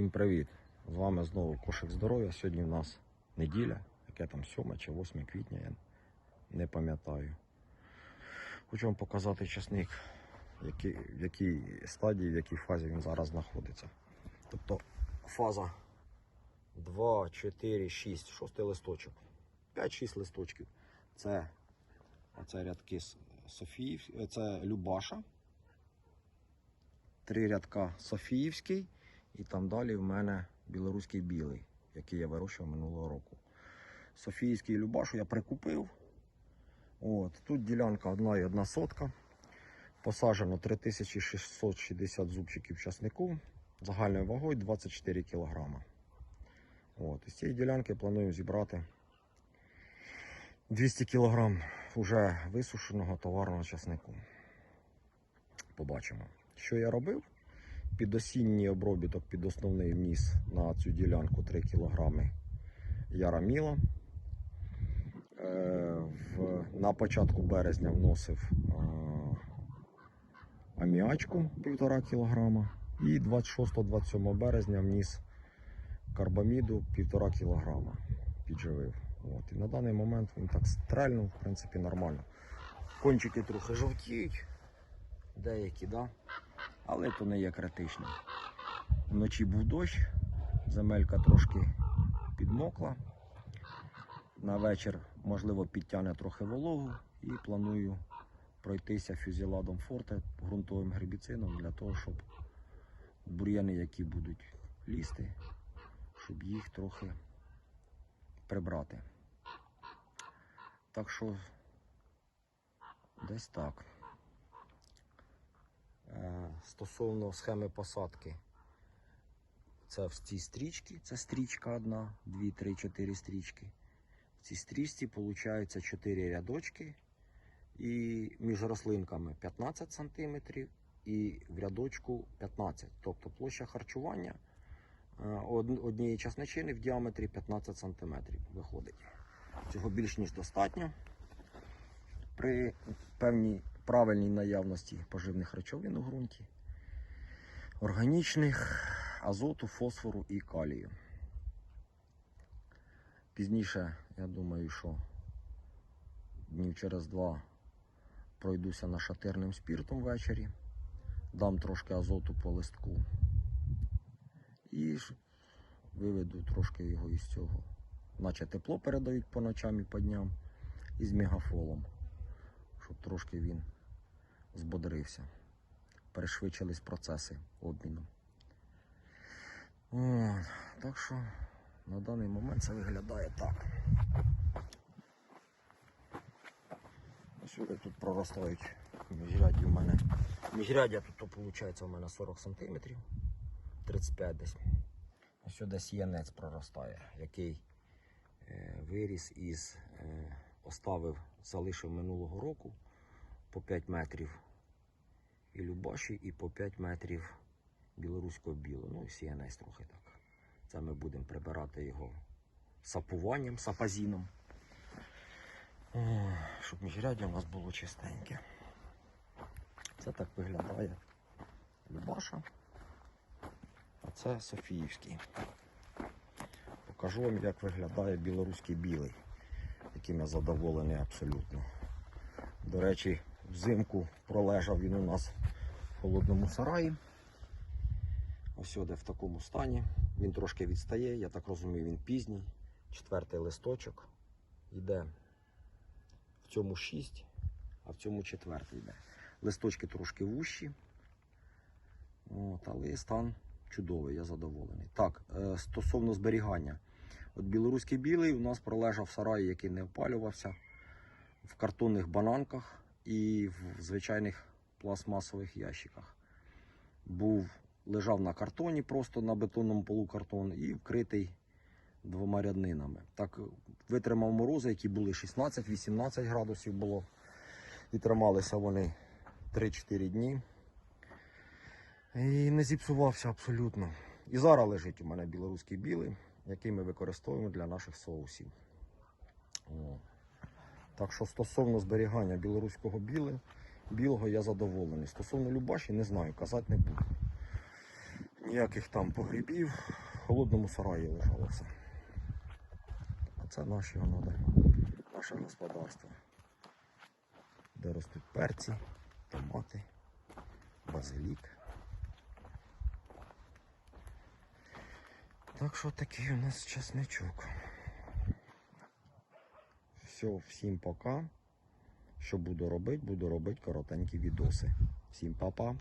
Всім привіт! З вами знову Кошик Здоров'я. Сьогодні в нас неділя, яке там 7 чи 8 квітня, я не пам'ятаю. Хочу вам показати часник, в якій стадії, в якій фазі він зараз знаходиться. Тобто фаза 2, 4, 6, 6 листочок. 5-6 листочків. Це оце рядки Софіїв, це Любаша. Три рядка Софіївський. І там далі в мене білоруський білий, який я вирощував минулого року. Софійський Любашу я прикупив. От, тут ділянка одна і одна сотка. Посаджено 3660 зубчиків часнику. Загальною вагою 24 кг. От, із цієї ділянки планую зібрати 200 кг вже висушеного товарного часнику. Побачимо. Що я робив? Під осінній обробіток, під основний вніс на цю ділянку 3 кг яраміла. Е, на початку березня вносив е, аміачку 1,5 кг. І 26-27 березня вніс карбаміду 1,5 кг. Підживив. От. І на даний момент він так стрельнув, в принципі, нормально. Кончики трохи жовтіють, деякі, да? Але то не є критично. Вночі був дощ, земелька трошки підмокла. На вечір, можливо, підтягне трохи вологу і планую пройтися фюзіладом форте ґрунтовим гербіцидом для того, щоб бур'яни, які будуть лізти, щоб їх трохи прибрати. Так що десь так. Е, Стосовно схеми посадки, це в цій стрічці, це стрічка одна, дві, три, чотири стрічки. В цій стрічці виходить 4 рядочки і між рослинками 15 см і в рядочку 15 Тобто площа харчування е, однієї часничини в діаметрі 15 см виходить. Цього більш ніж достатньо. При певній правильній наявності поживних речовин у ґрунті, органічних, азоту, фосфору і калію. Пізніше, я думаю, що днів через два пройдуся нашатирним спіртом ввечері, дам трошки азоту по листку і виведу трошки його із цього. Наче тепло передають по ночам і по дням із мегафолом, щоб трошки він збодрився. Перешвидшились процеси обміну. От, так що на даний момент це виглядає так. Сюди тут проростають міжряді у мене. Міжряддя тут виходить у мене 40 см, 35 десь. Ось десь янець проростає, який е, виріс із, е, оставив, залишив минулого року по 5 метрів і Любаші, і по 5 метрів білоруського білого. Ну, і сіянець трохи так. Це ми будемо прибирати його сапуванням, сапазіном. О, щоб міжряддя у нас було чистеньке. Це так виглядає Любаша. А це Софіївський. Покажу вам, як виглядає білоруський білий, яким я задоволений абсолютно. До речі, взимку пролежав він у нас в холодному сараї. Ось сюди в такому стані. Він трошки відстає, я так розумію, він пізній. Четвертий листочок йде в цьому 6, а в цьому четвертий йде. Листочки трошки вущі. От, але стан чудовий, я задоволений. Так, е, стосовно зберігання. От білоруський білий у нас пролежав в сараї, який не опалювався, в картонних бананках і в звичайних пластмасових ящиках. Був, лежав на картоні, просто на бетонному полу картон і вкритий двома ряднинами. Так витримав морози, які були 16-18 градусів було. І трималися вони 3-4 дні. І не зіпсувався абсолютно. І зараз лежить у мене білоруський білий, який ми використовуємо для наших соусів. О. Так що стосовно зберігання білоруського біле, білого я задоволений. Стосовно Любаші, не знаю, казати не буду. Ніяких там погрібів. В холодному сараї лежало все. А це наші воно наше господарство. Де ростуть перці, томати, базилік. Так що такий у нас часничок. Все, всім пока. Що буду робити? Буду робити коротенькі відоси. Всім па-па.